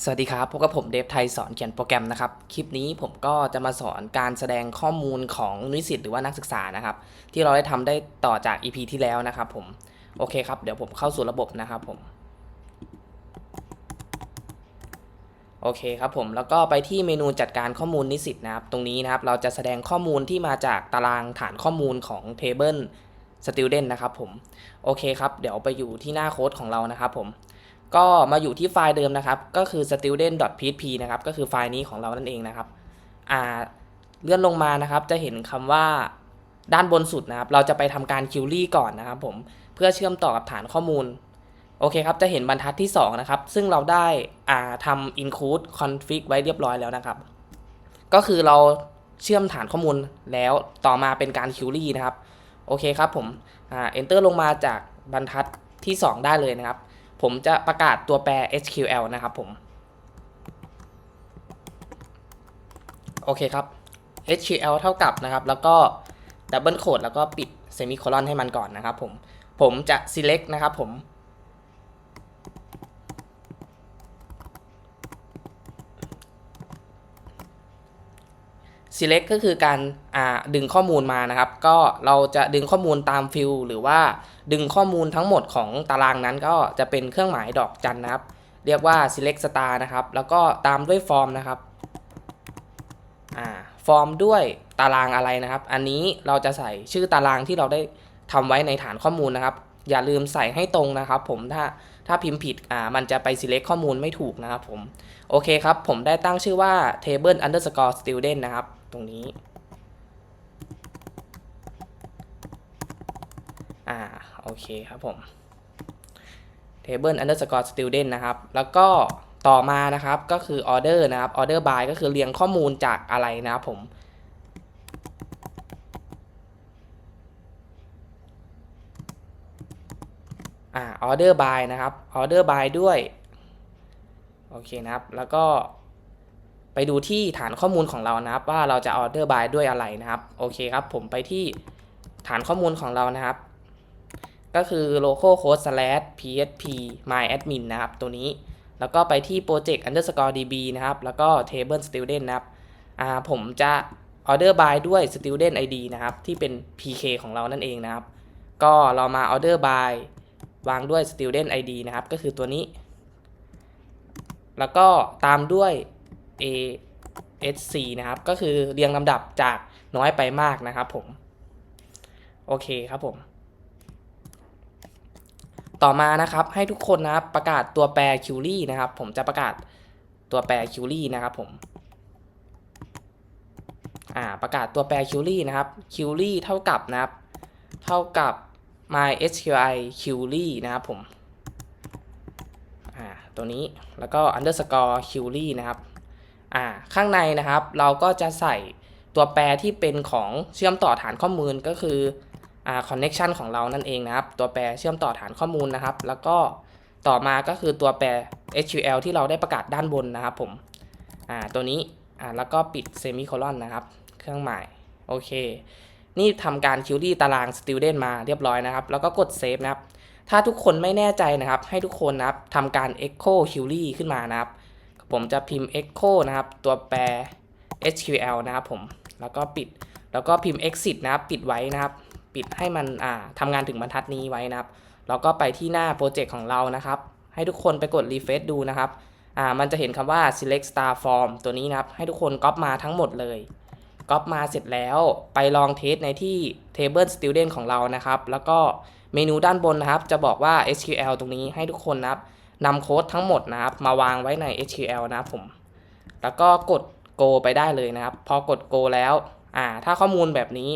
สวัสดีครับ พบกับผมเดฟไทยสอนเขียนโปรแกรมนะครับ คลิปนี้ผมก็จะมาสอนการแสดงข้อมูลของนิสิตหรือว่านักศึกษานะครับ ที่เราได้ทำได้ต่อจาก EP ที่แล้วนะครับผม โอเคครับ เดี๋ยวผมเข้าสู่ระบบนะครับผม โอเคครับผม แล้วก็ไปที่เมนูจัดการข้อมูลนิสิตนะครับ ตรงนี้นะครับ เราจะแสดงข้อมูลที่มาจากตารางฐานข้อมูลของ Table Student นะครับผม โอเคครับ เดี๋ยวไปอยู่ที่หน้าโค้ดของเรานะครับผม ก็มาอยู่ที่ไฟล์เดิมนะครับ ก็คือ student.php นะครับ ก็คือไฟล์นี้ของเรานั่นเองนะครับ อ่า เลื่อนลงมานะครับ จะเห็นคำว่าด้านบนสุดนะครับ เราจะไปทำการคิวรี่ก่อนนะครับผม เพื่อเชื่อมต่อกับฐานข้อมูล โอเคครับ จะเห็นบรรทัดที่ 2 นะครับ ซึ่งเราได้อ่าทำ include config ไว้เรียบร้อยแล้วนะครับ ก็คือเราเชื่อมฐานข้อมูลแล้วต่อมาเป็นการคิวรี่นะครับ โอเคครับผม อ่า enter ลงมาจากบรรทัดที่ 2 ได้เลยนะครับ ผมจะประกาศตัวแปร SQL นะครับผม โอเคครับ SQL เท่ากับนะครับ แล้วก็ดับเบิลโคดแล้วก็ปิดเซมิโคลอนให้มันก่อนนะครับผม ผมจะ select นะครับผม select ก็คือการดึงข้อมูลมานะครับ ก็เราจะดึงข้อมูลตามฟิลหรือว่าดึงข้อมูลทั้งหมดของตารางนั้นก็จะเป็นเครื่องหมายดอกจันนะครับ เรียกว่า select star นะครับ แล้วก็ตามด้วย form นะครับฟอร์มด้วยตารางอะไรนะครับ อันนี้เราจะใส่ชื่อตารางที่เราได้ทำไว้ในฐานข้อมูลนะครับ อย่าลืมใส่ให้ตรงนะครับ ผมถ้าถ้าพิมพ์ผิดอ่ามันจะไป select ข้อมูลไม่ถูกนะครับผม โอเคครับ ผมได้ตั้งชื่อว่า table underscore student นะครับ ตรงนี้อ่าโอเคครับผม table underscore student นะครับ แล้วก็ต่อมานะครับก็คือ order นะครับ order by ก็คือเรียงข้อมูลจากอะไรนะครับผมอ่า order by นะครับ order by ด้วย โอเคนะครับ แล้วก็ ไปดูที่ฐานข้อมูลของเรานะครับ ว่าเราจะ order by ด้วยอะไรนะครับโอเคครับ ผมไปที่ฐานข้อมูลของเรานะครับ ก็คือ local code slash php my admin นะครับ ตัวนี้แล้วก็ไปที่ project underscore db นะครับ แล้วก็ table student นะครับอ่าผมจะ order by ด้วย student id นะครับ ที่เป็น pk ของเรานั่นเองนะครับ ก็เรามา order by วางด้วย student id นะครับ ก็คือตัวนี้ แล้วก็ตามด้วย A S C นะครับ ก็คือเรียงลำดับจากน้อยไปมากนะครับผม โอเคครับผม ต่อมานะครับให้ทุกคนนะครับประกาศตัวแปรคิวรี่นะครับ ผมจะประกาศตัวแปรคิวรี่นะครับผมอ่าประกาศตัวแปรคิวรี่นะครับคิวรี่เท่ากับนะครับ เท่ากับ mysqi query นะครับผม อ่า ตัวนี้ แล้วก็ underscore query นะครับ อ่าข้างในนะครับเราก็จะใส่ตัวแปรที่เป็นของเชื่อมต่อฐานข้อมูลก็คืออ่า connection ของเรานั่นเองนะครับ ตัวแปรเชื่อมต่อฐานข้อมูลนะครับ แล้วก็ต่อมาก็คือตัวแปร SQL ที่เราได้ประกาศด้านบนนะครับผมอ่าตัวนี้อ่าแล้วก็ปิดเซมิโคลอนนะครับ เครื่องหมายโอเค นี่ทำการคิวรี่ตาราง student มาเรียบร้อยนะครับ แล้วก็กดเซฟนะครับ ถ้าทุกคนไม่แน่ใจนะครับ ให้ทุกคนนะครับทำการ echo query ขึ้นมานะครับ ผมจะพิมพ์ echo นะครับ ตัวแปร SQL นะครับผม แล้วก็ปิด แล้วก็พิมพ์ exit นะครับ ปิดไว้นะครับ ปิดให้มันอ่าทำงานถึงบรรทัดนี้ไว้นะครับ แล้วก็ไปที่หน้าโปรเจกต์ของเรานะครับ ให้ทุกคนไปกด refresh ดูนะครับ อ่า มันจะเห็นคำว่า select star form ตัวนี้นะครับ ให้ทุกคนก๊อปมาทั้งหมดเลย ก๊อปมาเสร็จแล้ว ไปลองเทสในที่ table student ของเรานะครับ แล้วก็เมนูด้านบนนะครับ จะบอกว่า SQL ตรงนี้ให้ทุกคนนะครับ นำโค้ดทั้งหมดนะครับ มาวางไว้ใน SQL นะครับผม แล้วก็กด go ไปได้เลยนะครับ พอกด go แล้ว อ่า ถ้าข้อมูลแบบนี้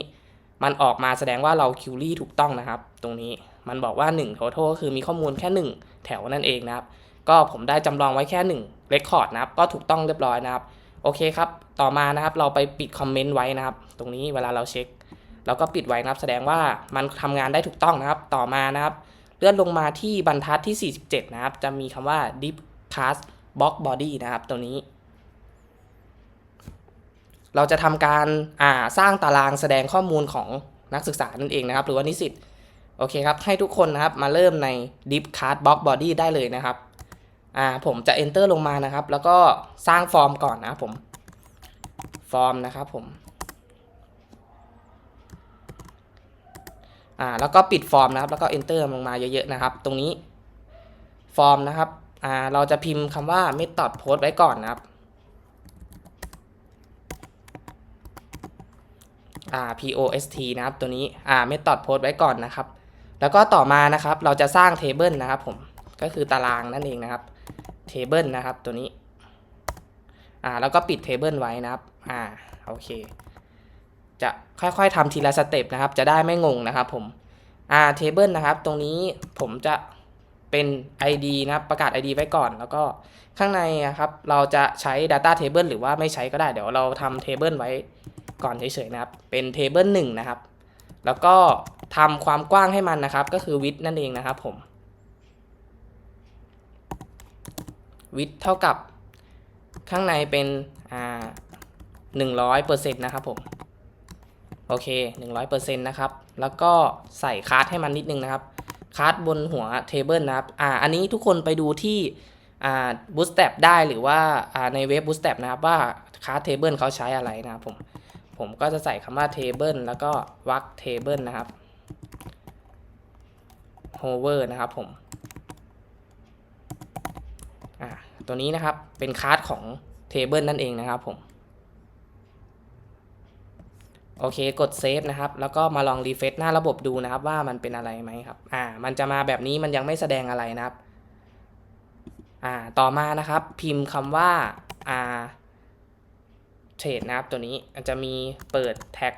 มันออกมาแสดงว่าเรา query ถูกต้องนะครับ ตรงนี้ มันบอกว่า1 total ก็คือมีข้อมูลแค่ 1 แถวนั่นเองนะครับ ก็ผมได้จำลองไว้แค่1 record นะครับ ก็ถูกต้องเรียบร้อยนะครับ โอเคครับ ต่อมานะครับ เราไปปิดคอมเมนต์ไว้นะครับ ตรงนี้เวลาเราเช็ค เราก็ปิดไว้นะครับ แสดงว่ามันทำงานได้ถูกต้องนะครับ ต่อมานะครับ เลื่อนลงมาที่บรรทัดที่ 47 นะครับ จะมีคำว่า deep class box body นะครับ ตัวนี้ เราจะทำการาสร้างตารางแสดงข้อมูลของนักศึกษานั่นเองนะครับ หรือว่านิสิตโอเคครับ ให้ทุกคนนะครับมาเริ่มใน deep class box body ได้เลยนะครับผมจะ enter ลงมานะครับ แล้วก็สร้างฟอร์มก่อนนะครับผม ฟอร์มนะครับผม อ่าแล้วก็ปิดฟอร์มนะครับ แล้วก็ enter ลงมาเยอะๆนะครับ ตรงนี้ฟอร์มนะครับอ่าเราจะพิมพ์คำว่า method post ไว้ก่อนนะครับอ่า post นะครับตัวนี้อ่า method post ไว้ก่อนนะครับ แล้วก็ต่อมานะครับ เราจะสร้าง table นะครับผมก็คือตารางนั่นเองนะครับ table นะครับตัวนี้อ่าแล้วก็ปิด table ไว้นะครับอ่าโอเค จะค่อยๆทำทีละสเต็ปนะครับ จะได้ไม่งงนะครับผมอ่า table นะครับ ตรงนี้ผมจะเป็น ID นะครับประกาศ ID ไว้ก่อน แล้วก็ข้างในนะครับ เราจะใช้ data table หรือว่าไม่ใช้ก็ได้ เดี๋ยวเราทำ table ไว้ก่อนเฉยๆนะครับ เป็น table 1 นะครับ แล้วก็ทำความกว้างให้มันนะครับ ก็คือ width นั่นเองนะครับผม width เท่ากับข้างในเป็นอ่าหนึ่งร้อยเปอร์เซ็นต์นะครับผม โอเคหนึ่งร้อยเปอร์เซ็นต์นะครับ แล้วก็ใส่คาร์ดให้มันนิดนึงนะครับ คาร์ดบนหัวเทเบิลนะครับ อ่า อันนี้ทุกคนไปดูที่อ่า Bootstrap ได้หรือว่าอ่าในเว็บ Bootstrap นะครับว่าคาร์ดเทเบิลเขาใช้อะไรนะครับผม ผมก็จะใส่คำว่า table แล้วก็วัก table นะครับ hover นะครับผม อ่า ตัวนี้นะครับ เป็นคลาสของ table นั่นเองนะครับผม โอเคกดเซฟนะครับ แล้วก็มาลองรีเฟซหน้าระบบดูนะครับ ว่ามันเป็นอะไรไหมครับ อ่า มันจะมาแบบนี้มันยังไม่แสดงอะไรนะครับ อ่า ต่อมานะครับ พิมพ์คำว่า อ่าเทรดนะครับ ตัวนี้จะมีเปิดแท็ก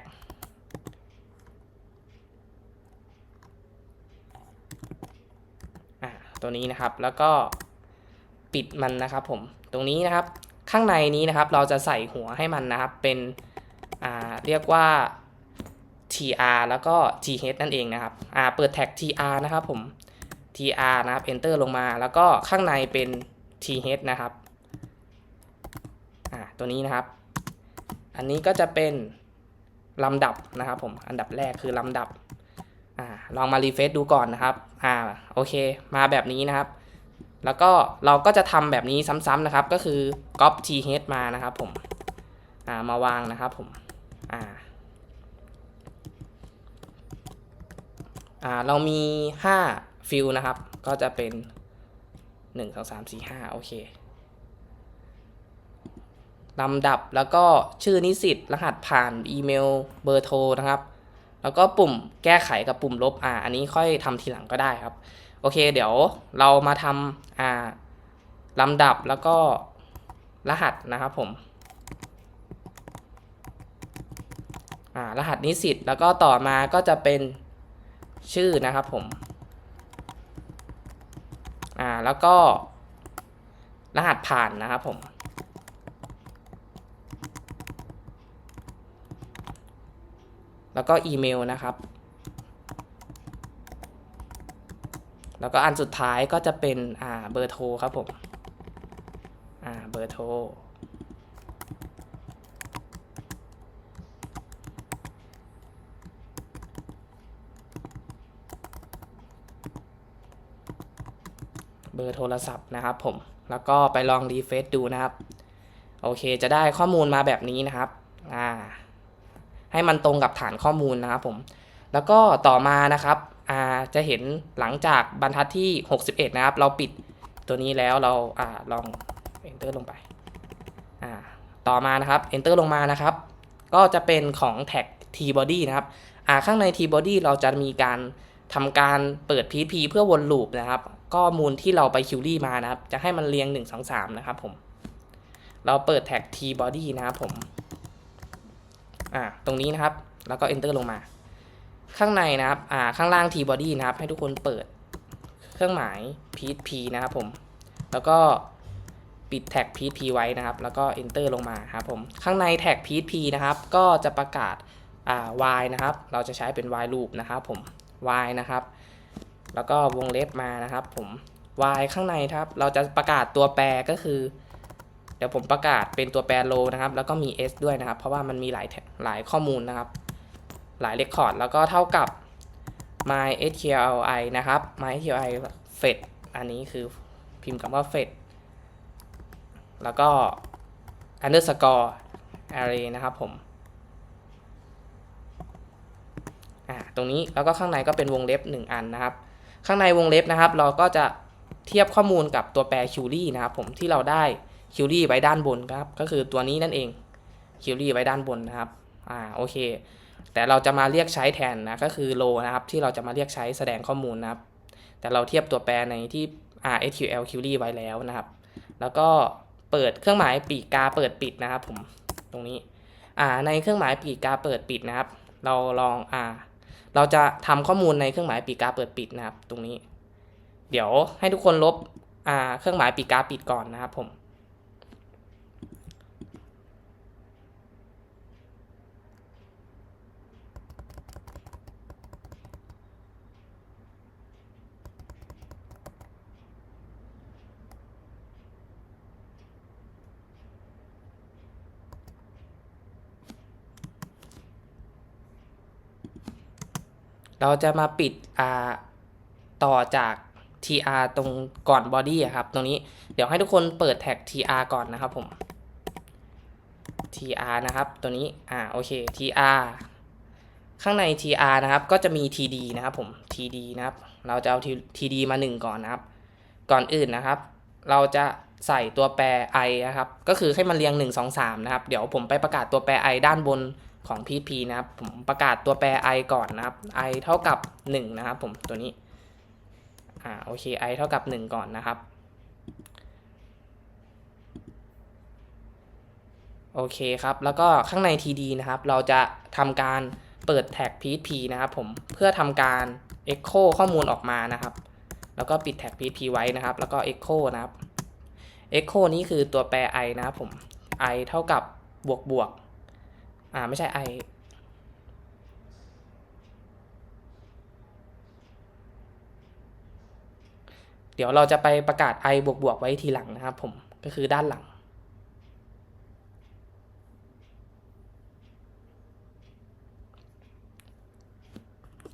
อ่า ตัวนี้นะครับ แล้วก็ปิดมันนะครับผม ตรงนี้นะครับ ข้างในนี้นะครับ เราจะใส่หัวให้มันนะครับ เป็น เรียกว่า tr แล้วก็ th นั่นเองนะครับ อ่า เปิดแท็ก tr นะครับผม tr นะครับ enter ลงมา แล้วก็ข้างในเป็น th นะครับ อ่า ตัวนี้นะครับ อันนี้ก็จะเป็นลำดับนะครับผม อันดับแรกคือลำดับ อ่า ลองมารีเฟซดูก่อนนะครับ อ่า โอเค มาแบบนี้นะครับ แล้วก็เราก็จะทำแบบนี้ซ้ำๆนะครับ ก็คือ copy th มานะครับผม อ่า มาวางนะครับผม อ่าอ่าเรามี 5 ฟิลนะครับ ก็จะเป็น 1 2 3 4 5 โอเคลำดับแล้วก็ชื่อนิสิตรหัสผ่านอีเมลเบอร์โทรนะครับ แล้วก็ปุ่มแก้ไขกับปุ่มลบอ่าอันนี้ค่อยทำทีหลังก็ได้ครับ โอเค เดี๋ยวเรามาทำอ่าลำดับแล้วก็รหัสนะครับผม อ่ารหัสนิสิตแล้วก็ต่อมาก็จะเป็นชื่อนะครับผมอ่าแล้วก็รหัสผ่านนะครับผม แล้วก็อีเมลนะครับ แล้วก็อันสุดท้ายก็จะเป็นอ่าเบอร์โทรครับผมอ่าเบอร์โทร เบอร์โทรศัพท์นะครับผมแล้วก็ไปลองรีเฟซดูนะครับ โอเคจะได้ข้อมูลมาแบบนี้นะครับอ่าให้มันตรงกับฐานข้อมูลนะครับผมแล้วก็ต่อมานะครับอ่าจะเห็นหลังจากบรรทัดที่ 61 นะครับ เราปิดตัวนี้แล้วเราอ่าลอง enter ลงไปอ่าต่อมานะครับ enter ลงมานะครับ ก็จะเป็นของแท็ก t-body นะครับอ่าข้างใน t-body เราจะมีการทำการเปิด php เพื่อวนลูปนะครับ ข้อมูลที่เราไปคิวรี่มานะครับ จะให้มันเรียง 1 2 3 นะครับผม เราเปิดแท็ก t-body นะครับผม อ่า ตรงนี้นะครับ แล้วก็ enter ลงมา ข้างในนะครับ อ่า ข้างล่าง t-body นะครับ ให้ทุกคนเปิด เครื่องหมาย php นะครับผม แล้วก็ปิดแท็ก php ไว้นะครับ แล้วก็ enter ลงมาครับผม ข้างในแท็ก php นะครับ ก็จะประกาศ อ่า while นะครับ เราจะใช้เป็น while loop นะครับผม while นะครับ แล้วก็วงเล็บมานะครับ ผม while ข้างในครับ เราจะประกาศตัวแปรก็คือ เดี๋ยวผมประกาศเป็นตัวแปร low นะครับ แล้วก็มี s ด้วยนะครับ เพราะว่ามันมีหลายหลายข้อมูลนะครับ หลาย record แล้วก็เท่ากับ my sqli นะครับ my sqli fetch อันนี้คือพิมพ์คำว่า fetch แล้วก็ underscore array นะครับผมอ่าตรงนี้แล้วก็ข้างในก็เป็นวงเล็บ 1 อันนะครับ ข้างในวงเล็บนะครับ เราก็จะเทียบข้อมูลกับตัวแปร query นะครับผมที่เราได้ query ไว้ด้านบนครับก็คือตัวนี้นั่นเอง query ไว้ด้านบนนะครับอ่าโอเค แต่เราจะมาเรียกใช้แทนนะก็คือ row นะครับที่เราจะมาเรียกใช้แสดงข้อมูลนะครับ แต่เราเทียบตัวแปรในที่ RSQL query ไว้แล้วนะครับ แล้วก็เปิดเครื่องหมายปีกกาเปิดปิดนะครับผมตรงนี้อ่าในเครื่องหมายปีกกาเปิดปิดนะครับ เราลองอ่า เราจะทำข้อมูลในเครื่องหมายปีกาเปิดปิดนะครับ ตรงนี้ เดี๋ยวให้ทุกคนลบเครื่องหมายปีกาปิดก่อนนะครับผม เราจะมาปิดอ่าต่อจาก tr ตรงก่อน body อะครับ ตรงนี้เดี๋ยวให้ทุกคนเปิดแท็ก tr ก่อนนะครับผม tr นะครับ ตัวนี้อ่าโอเค tr ข้างใน tr นะครับ ก็จะมี td นะครับผม td นะครับ เราจะเอา td มา 1 ก่อนนะครับ ก่อนอื่นนะครับ เราจะใส่ตัวแปร i นะครับ ก็คือให้มันเรียง 1 2 3 นะครับ เดี๋ยวผมไปประกาศตัวแปร i ด้านบน ของ pp นะครับ ผมประกาศตัวแปร i ก่อนนะครับ i เท่ากับ 1 นะครับ ผมตัวนี้ อ่าโอเค i เท่ากับ 1 ก่อนนะครับ โอเคครับ แล้วก็ข้างใน td นะครับ เราจะทำการเปิดแท็ก php นะครับผมเพื่อทำการ echo ข้อมูลออกมานะครับ แล้วก็ปิดแท็ก php ไว้นะครับ แล้วก็ echo นะครับ echo นี้คือตัวแปร i นะครับผม i เท่ากับบวกบวก อ่าไม่ใช่ i เดี๋ยวเราจะไปประกาศ i บวกบวกไว้ทีหลังนะครับผมก็คือด้านหลัง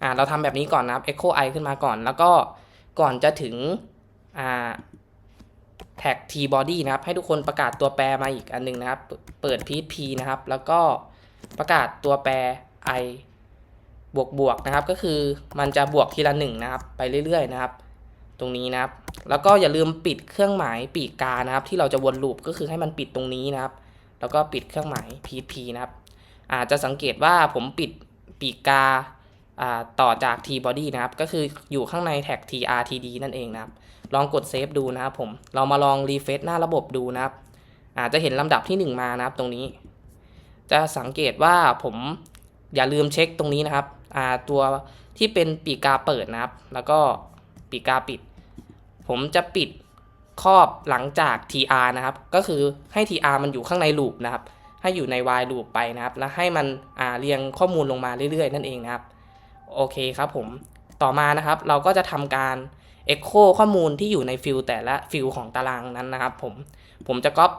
อ่าเราทำแบบนี้ก่อนนะครับ echo i ขึ้นมาก่อน แล้วก็ก่อนจะถึงอ่าแท็ก t body นะครับ ให้ทุกคนประกาศตัวแปรมาอีกอันหนึงนะครับ เปิด p p นะครับ แล้วก็ ประกาศตัวแปร i บวกบวกนะครับ ก็คือมันจะบวกทีละหนึ่งนะครับ ไปเรื่อยๆนะครับ ตรงนี้นะครับ แล้วก็อย่าลืมปิดเครื่องหมายปีกกานะครับ ที่เราจะวนลูปก็คือให้มันปิดตรงนี้นะครับ แล้วก็ปิดเครื่องหมาย p p นะครับ อาจจะสังเกตว่าผมปิดปีกกาอ่าต่อจาก t body นะครับ ก็คืออยู่ข้างในแท็ก trtd นั่นเองนะครับ ลองกดเซฟดูนะครับผม เรามาลองรีเฟซหน้าระบบดูนะครับ อาจจะเห็นลำดับที่ 1 มานะครับตรงนี้ จะสังเกตว่าผมอย่าลืมเช็คตรงนี้นะครับอ่าตัวที่เป็นปีกาเปิดนะครับ แล้วก็ปีกาปิด ผมจะปิดครอบหลังจาก tr นะครับ ก็คือให้ tr มันอยู่ข้างในลูปนะครับ ให้อยู่ใน while loop ไปนะครับ แล้วให้มันเรียงข้อมูลลงมาเรื่อยๆ นั่นเองนะครับ โอเคครับผม ต่อมานะครับ เราก็จะทำการ Echo ข้อมูลที่อยู่ในฟิลแต่ละฟิลของตารางนั้นนะครับ ผม ผมจะก๊อป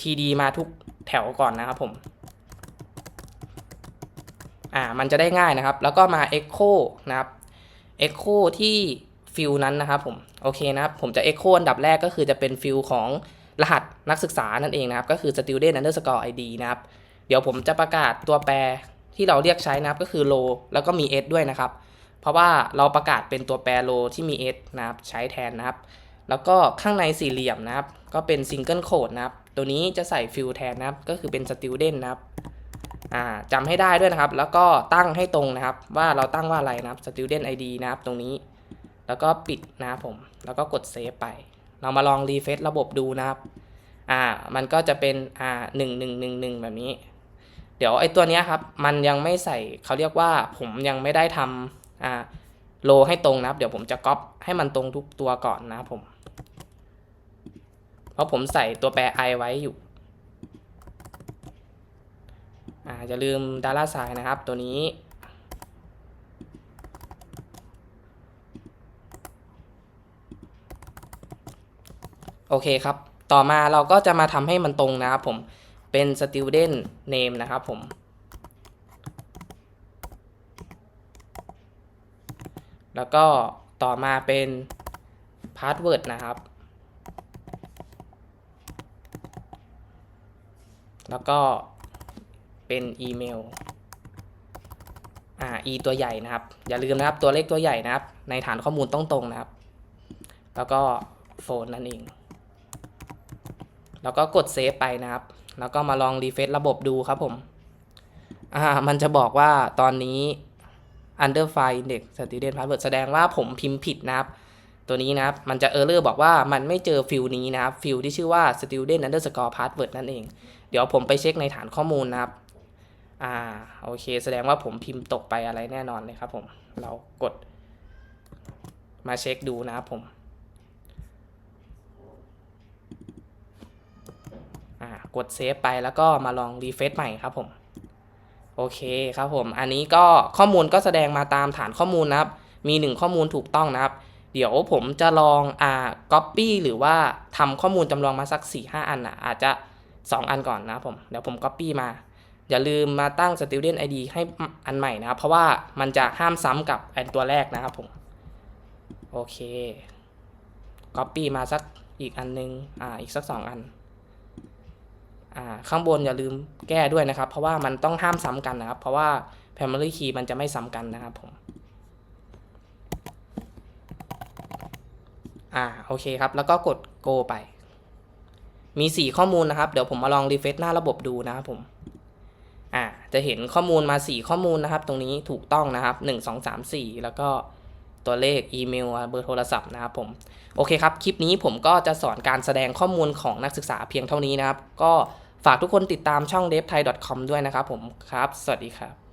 TD มาทุก แถวก่อนนะครับผมอ่ามันจะได้ง่ายนะครับ แล้วก็มา Echo นะครับ Echo ที่ฟิลนั้นนะครับผมโอเคนะครับผมจะ Echo อันดับแรกก็คือจะเป็นฟิลของรหัสนักศึกษานั่นเองนะครับ ก็คือ student underscore id นะครับ เดี๋ยวผมจะประกาศตัวแปรที่เราเรียกใช้นะครับก็คือ row แล้วก็มี s ด้วยนะครับ เพราะว่าเราประกาศเป็นตัวแปร row ที่มี s นะครับใช้แทนนะครับ แล้วก็ข้างในสี่เหลี่ยมนะครับ ก็เป็น single quote นะครับ ตัวนี้จะใส่ฟิลแทนนะครับ ก็คือเป็น student นะครับอ่าจำให้ได้ด้วยนะครับ แล้วก็ตั้งให้ตรงนะครับ ว่าเราตั้งว่าอะไรนะครับ student id นะครับตรงนี้ แล้วก็ปิดนะครับผม แล้วก็กดเซฟไป เรามาลองรีเฟซระบบดูนะครับ อ่า มันก็จะเป็นอ่าหนึ่งหนึ่งหนึ่งหนึ่งแบบนี้ เดี๋ยวไอ้ตัวนี้ครับ มันยังไม่ใส่เขาเรียกว่าผมยังไม่ได้ทำอ่าโลให้ตรงนะครับ เดี๋ยวผมจะก๊อปให้มันตรงทุกตัวก่อนนะครับผม เพราะผมใส่ตัวแปร i ไว้อยู่อาอย่าลืมดาราไซนะครับตัวนี้ โอเคครับ ต่อมาเราก็จะมาทำให้มันตรงนะครับผมเป็น student name นะครับผม แล้วก็ต่อมาเป็น password นะครับ แล้วก็เป็นอีเมลอ่า e ตัวใหญ่นะครับ อย่าลืมนะครับตัวเลขตัวใหญ่นะครับ ในฐานข้อมูลต้องตรงนะครับ แล้วก็โฟนนั่นเอง แล้วก็กดเซฟไปนะครับ แล้วก็มาลองรีเฟซระบบดูครับผม อ่า มันจะบอกว่าตอนนี้ under file index student password แสดงว่าผมพิมพ์ผิดนะครับ ตัวนี้นะครับ มันจะเออร์เลอร์บอกว่ามันไม่เจอฟิลนี้นะครับ ฟิลที่ชื่อว่า student underscore password นั่นเอง เดี๋ยวผมไปเช็คในฐานข้อมูลนะครับ อ่า โอเค แสดงว่าผมพิมพ์ตกไปอะไรแน่นอนเลยครับผม เรากด มาเช็คดูนะครับผม อ่า กดเซฟไปแล้วก็มาลองรีเฟซใหม่ครับผม โอเคครับผม อันนี้ก็ข้อมูลก็แสดงมาตามฐานข้อมูลนะครับ มีหนึ่งข้อมูลถูกต้องนะครับเดี๋ยวผมจะลองอ่า copy หรือว่าทำข้อมูลจำลองมาสัก 4-5 อันนะอาจจะ 2 อันก่อนนะผม เดี๋ยวผม copy มา อย่าลืมมาตั้ง student id ให้อันใหม่นะครับ เพราะว่ามันจะห้ามซ้ำกับอันตัวแรกนะครับผม โอเค copy มาสักอีกอันนึง อ่า อีกสัก 2 อัน อ่า ข้างบนอย่าลืมแก้ด้วยนะครับ เพราะว่ามันต้องห้ามซ้ำกันนะครับ เพราะว่า primary key มันจะไม่ซ้ำกันนะครับผม อ่า โอเคครับ แล้วก็กด go ไป มี 4 ข้อมูลนะครับ เดี๋ยวผมมาลองรีเฟซหน้าระบบดูนะครับผม อ่า จะเห็นข้อมูลมา 4 ข้อมูลนะครับ ตรงนี้ถูกต้องนะครับ 1 2 3 4 แล้วก็ตัวเลขอีเมลเบอร์โทรศัพท์นะครับผม โอเคครับ คลิปนี้ผมก็จะสอนการแสดงข้อมูลของนักศึกษาเพียงเท่านี้นะครับ ก็ฝากทุกคนติดตามช่อง devthai.com ด้วยนะครับผม ครับ สวัสดีครับ